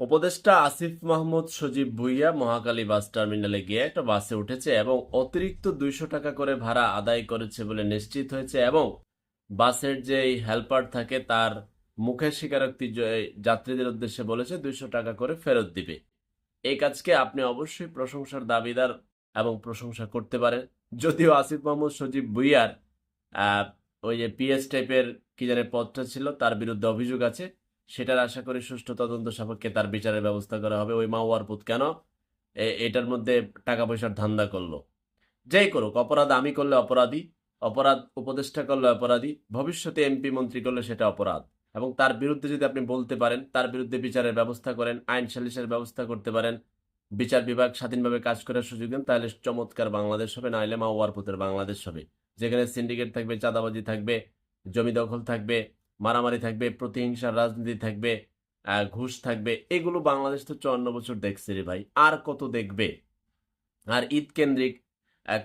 উপদেষ্টা আসিফ মাহমুদ সজীব ভুইয়া মহাকালী বাস টার্মিনালে গিয়ে একটা বাসে উঠেছে এবং অতিরিক্ত দুইশো টাকা করে ভাড়া আদায় করেছে বলে নিশ্চিত হয়েছে এবং বাসের যে হেল্পার থাকে তার মুখের স্বীকারোক্তি যাত্রীদের উদ্দেশ্যে বলেছে দুইশো টাকা করে ফেরত দিবে। এই কাজকে আপনি অবশ্যই প্রশংসার দাবিদার এবং প্রশংসা করতে পারেন। যদিও আসিফ মাহমুদ সজীব ভুইয়ার ওই যে পিএস টাইপের কি জানে পদটা ছিল, তার বিরুদ্ধে অভিযোগ আছে। সেটার আশা করি সুষ্ঠু তদন্ত সাপেক্ষে তার বিচারের ব্যবস্থা করা হবে। ওই মাওয়ার পুত কেন? এটার মধ্যে টাকা পয়সার ধান্দা করল। যেই করুক, অপরাধ আমি করলে অপরাধী, অপরাধ উপদেষ্টা করলে অপরাধী, ভবিষ্যতে এমপি মন্ত্রী করলে সেটা অপরাধ। এবং তার বিরুদ্ধে যদি আপনি বলতে পারেন, তার বিরুদ্ধে বিচারের ব্যবস্থা করেন, আইন সালিশের ব্যবস্থা করতে পারেন, বিচার বিভাগ স্বাধীনভাবে কাজ করার সুযোগ দেন, তাহলে চমৎকার বাংলাদেশ হবে নাহলে মাওয়ার পুতের বাংলাদেশ হবে। যেখানে সিন্ডিকেট থাকবে, চাঁদাবাজি থাকবে, জমি দখল থাকবে মারামারি থাকবে, প্রতিহিংসার রাজনীতি থাকবে ঘুষ থাকবে, এগুলো বাংলাদেশ তো চুয়ান্ন বছর দেখছে রে ভাই। আর কত দেখবে? আর ঈদ কেন্দ্রিক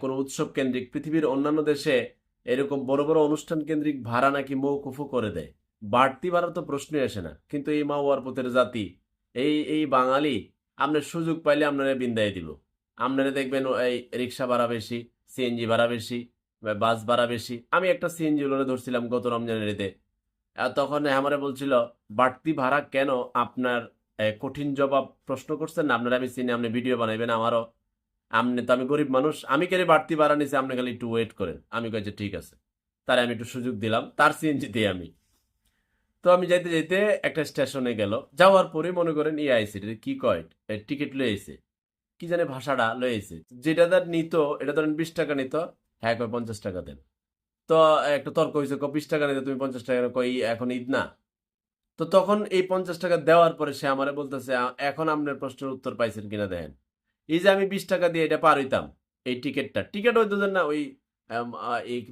কোনো উৎসব কেন্দ্রিক পৃথিবীর অন্যান্য দেশে এরকম বড় বড় অনুষ্ঠান কেন্দ্রিক ভাড়া নাকি মৌকুফও করে দেয়। বাড়তি ভাড়া তো প্রশ্নই আসে না। কিন্তু এই মাওয়ার পথের জাতি, এই এই বাঙালি, আপনার সুযোগ পাইলে আপনারা বিন্দায় দিব। আপনারা দেখবেন এই রিক্সা ভাড়া বেশি, সিএনজি ভাড়া বেশি বাস ভাড়া বেশি। আমি একটা সিএনজি ধরছিলাম গত রমজানের ঈদে। তখন আমারে বলছিল, বাড়তি ভাড়া কেন আপনার কঠিন জবাব প্রশ্ন করছেন? আপনারা আমি চিনি আপনি ভিডিও বানাইবেন আমারও। আপনি তো আমি গরিব মানুষ, আমি কেন বাড়তি ভাড়া নিছি? আপনি খালি একটু ওয়েট করেন। আমি কয়েছে ঠিক আছে। তার আমি একটু সুযোগ দিলাম, তার সিএনজি দিয়ে আমি। তো আমি যাইতে যাইতে একটা স্টেশনে গেল। যাওয়ার পরে মনে করেন ই আইসি কি কয় টিকিট লয়ে আইছে। কি জানে ভাষাটা লয়ে আইছে। যেটা তার নিত, এটা ধরেন বিশ টাকা নিত হ্যাঁ পঞ্চাশ টাকা দেন। তো, একটা তর্ক হয়েছে বিশ টাকা নিতে তুমি পঞ্চাশ টাকা? কই এখন ঈদ না। তো তখন এই পঞ্চাশ টাকা দেওয়ার পরে সে আমারে বলতেছে এখন আপনার প্রশ্নের উত্তর পাইছেন কিনা দেখেন। এই যে আমি বিশ টাকা দিয়ে এটা পার হইতাম, এই টিকিটটা, টিকিট হইতো না, ওই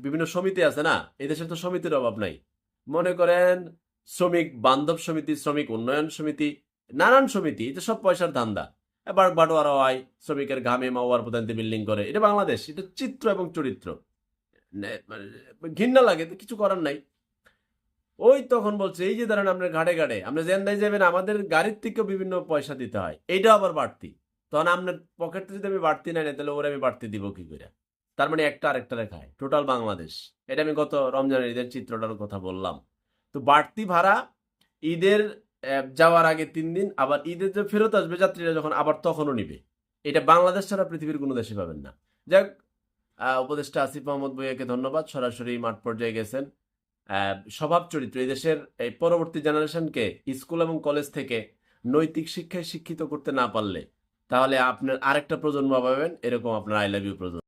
বিভিন্ন সমিতি আছে না, এই দেশে তো সমিতির অভাব নাই। মনে করেন, শ্রমিক বান্ধব সমিতি, শ্রমিক উন্নয়ন সমিতি, নানান সমিতি, এটা সব পয়সার ধান্দা। এবার বাটোয়ারা হয়, শ্রমিকের ঘামে মাওয়ার প্রধান বিল্ডিং করে, এটা বাংলাদেশ, এটা চিত্র এবং চরিত্র। ঘৃণা লাগে, তো কিছু করার নাই। ওই তখন বলছে, এই যে ধরেন আপনার ঘাটে ঘাটে আপনি জেন্দায় যাবেন আমাদের গাড়ির থেকেও বিভিন্ন পয়সা দিতে হয়, এইটা আবার বাড়তি। তখন আপনার পকেট যদি আমি বাড়তি নাই না তাহলে ওরা আমি বাড়তি দিব কি করে? তার মানে একটা আরেকটা রেখায় টোটাল বাংলাদেশ এটা আমি গত রমজানের ঈদের চিত্রটার কথা বললাম। তো বাড়তি ভাড়া, ঈদের যাওয়ার আগে তিন দিন, আবার ঈদের যে ফেরত আসবে যাত্রীরা যখন, আবার তখনও নিবে। এটা বাংলাদেশ ছাড়া পৃথিবীর কোনো দেশে পাবেন না। যাক উপদেষ্টা আসিফ মোহাম্মদ ভুইয়াকে ধন্যবাদ। সরাসরি মাঠ পর্যায়ে গেছেন। স্বভাব চরিত্র, এই দেশের এই পরবর্তী জেনারেশনকে স্কুল এবং কলেজ থেকে নৈতিক শিক্ষায় শিক্ষিত করতে না পারলে তাহলে আপনার আরেকটা প্রজন্ম পাবেন এরকম আপনার আই লাভ ইউ প্রজন্ম।